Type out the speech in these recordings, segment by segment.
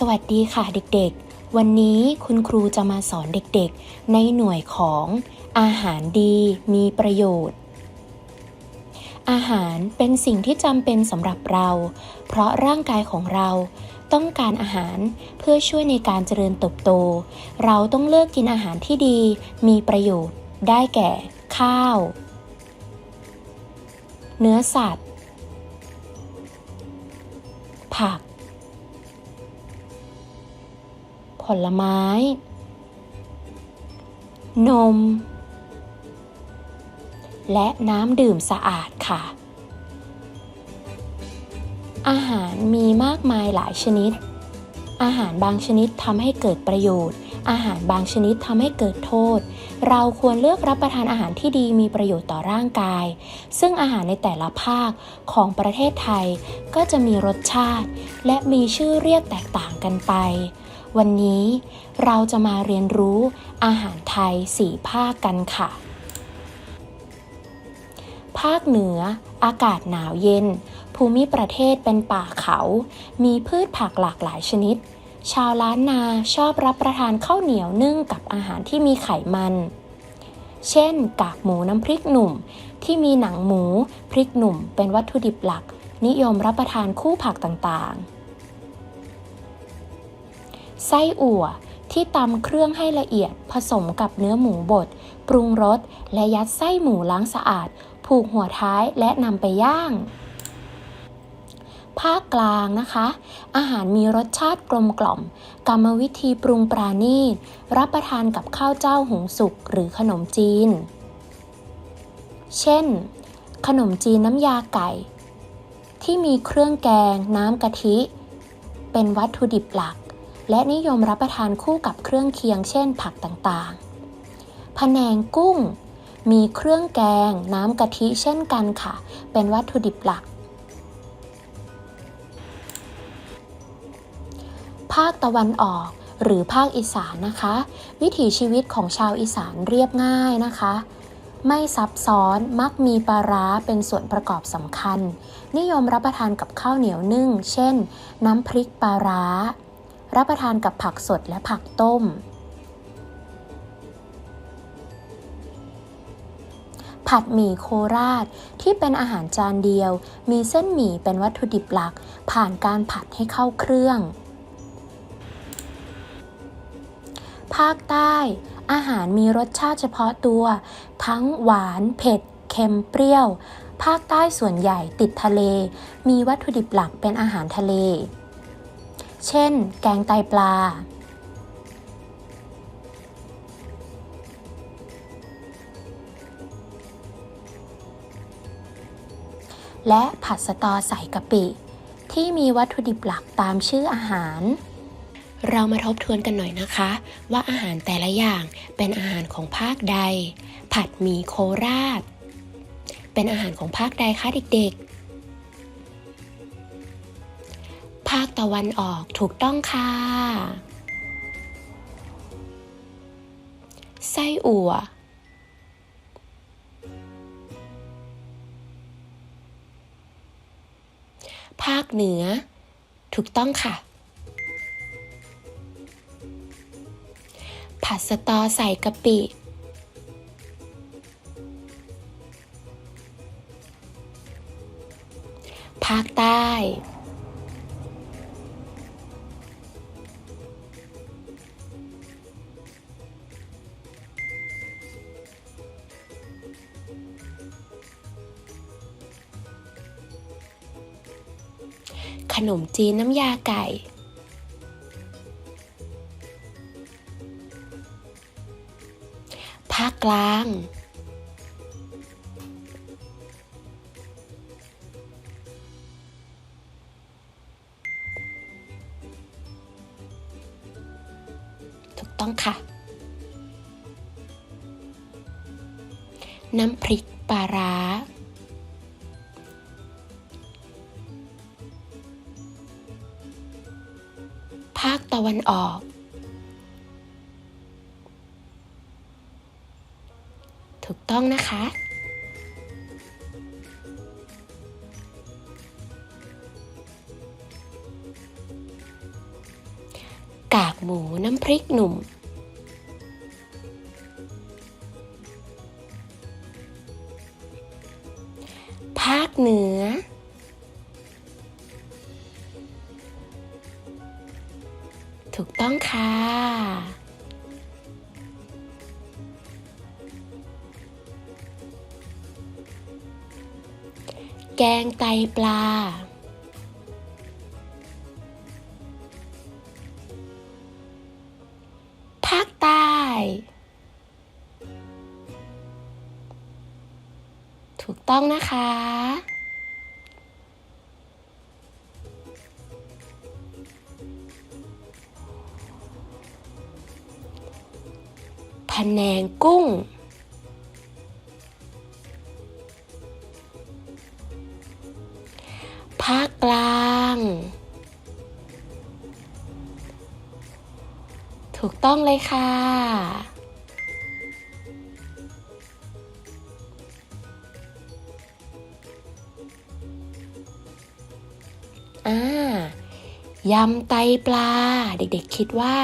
สวัสดีค่ะเด็กๆ วันนี้คุณครูจะมาสอนเด็กๆ ในหน่วยของอาหารดีมีประโยชน์ อาหารเป็นสิ่งที่จำเป็นสำหรับเรา เพราะร่างกายของเราต้องการอาหารเพื่อช่วยในการเจริญเติบโต เราต้องเลือกกินอาหารที่ดีมีประโยชน์ ได้แก่ ข้าว เนื้อสัตว์ ผัก ผลไม้ นม และน้ำดื่มสะอาดค่ะ อาหารมีมากมายหลายชนิด อาหารบางชนิดทำให้เกิดประโยชน์ อาหารบางชนิดทำให้เกิดโทษ เราควรเลือกรับประทานอาหารที่ดีมีประโยชน์ต่อร่างกาย ซึ่งอาหารในแต่ละภาคของประเทศไทยก็จะมีรสชาติ และมีชื่อเรียกแตกต่างกันไป วันนี้เราจะมาเรียนรู้อาหารไทยสี่ภาคกันค่ะ ภาคเหนืออากาศหนาวเย็น ภูมิประเทศเป็นป่าเขา มีพืชผักหลากหลายชนิด ชาวล้านนาชอบรับประทานข้าวเหนียวนึ่งกับอาหารที่มีไขมัน เช่น กากหมูน้ำพริกหนุ่ม ที่มีหนังหมู พริกหนุ่ม เป็นวัตถุดิบหลัก นิยมรับประทานคู่ผักต่างๆ ไส้อั่วที่ตำเครื่องให้ละเอียดผสมกับเนื้อหมูบด ปรุงรส และยัดไส้หมูล้างสะอาด ผูกหัวท้ายและนำไปย่าง ภาคกลางนะคะ อาหารมีรสชาติกลมกล่อม กรรมวิธีปรุงปราณีต รับประทานกับข้าวเจ้าหุงสุกหรือขนมจีน เช่น ขนมจีนน้ำยาไก่ ที่มีเครื่องแกงน้ำกะทิ เป็นวัตถุดิบหลัก และนิยมรับประทานคู่กับเครื่องเคียงเช่นผักต่างๆพะแนงกุ้ง มีเครื่องแกง น้ำกะทิเช่นกันค่ะ เป็นวัตถุดิบหลัก ภาคตะวันออกหรือภาคอีสานนะคะ วิถีชีวิตของชาวอีสานเรียบง่ายนะคะ ไม่ซับซ้อนมักมีปลาร้าเป็นส่วนประกอบสำคัญ นิยมรับประทานกับข้าวเหนียวนึ่ง เช่น น้ำพริกปลาร้า รับประทานกับผักสดและผักต้ม ผัดหมี่โคราชที่เป็นอาหารจานเดียว มีเส้นหมี่เป็นวัตถุดิบหลัก ผ่านการผัดให้เข้าเครื่อง ภาคใต้ อาหารมีรสชาติเฉพาะตัว ทั้งหวาน เผ็ด เค็ม เปรี้ยว ภาคใต้ส่วนใหญ่ติดทะเล มีวัตถุดิบหลักเป็นอาหารทะเล เช่น แกงไตปลา และผัดสตอใส่กะปิ ที่มีวัตถุดิบหลักตามชื่ออาหาร เรามาทบทวนกันหน่อยนะคะ ว่าอาหารแต่ละอย่างเป็นอาหารของภาคใด ผัดหมี่โคราช เป็นอาหารของภาคใดคะเด็กๆาคตะวันออกถูกต้องค่ะไส้อั่วภาคเหนือ ถูกต้องค่ะ ผัดสตอใส่กะปิ ภาคใต้ ขนมจีนน้ำยาไก่ ภาคกลาง ถูกต้องค่ะ น้ำพริกปลาร้าะวันออก ถูกต้องนะคะ กากหมูน้ำพริกหนุ่ม ถูกต้องค่ะ แกงไตปลา ภาคใต้ ถูกต้องนะคะ พะแนงกุ้ง ภาคกลาง ถูกต้องเลยค่ะ อ่ายำไตปลา เด็กๆคิดว่า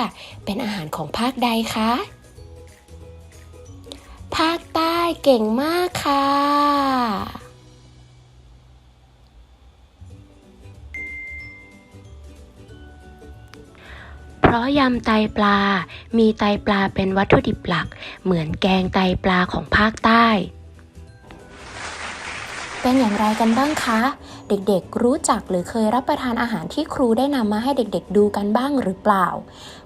เป็นอาหารของภาคใดคะ เก่งมากค่ะ เพราะยำไตปลา มีไตปลาเป็นวัตถุดิบหลัก เหมือนแกงไตปลาของภาคใต้ เป็นอย่างไรกันบ้างคะ เด็กๆ รู้จักหรือเคยรับประทานอาหารที่ครูได้นำมาให้เด็กๆ ดูกันบ้างหรือเปล่า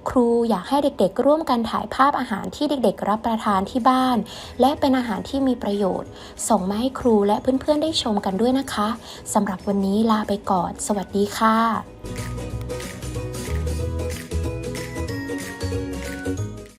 ครูอยากให้เด็กๆ ร่วมกันถ่ายภาพอาหารที่เด็กๆ รับประทานที่บ้าน และเป็นอาหารที่มีประโยชน์ ส่งมาให้ครูและเพื่อนๆ ได้ชมกันด้วยนะคะสำหรับวันนี้ลาไปก่อน สวัสดีค่ะ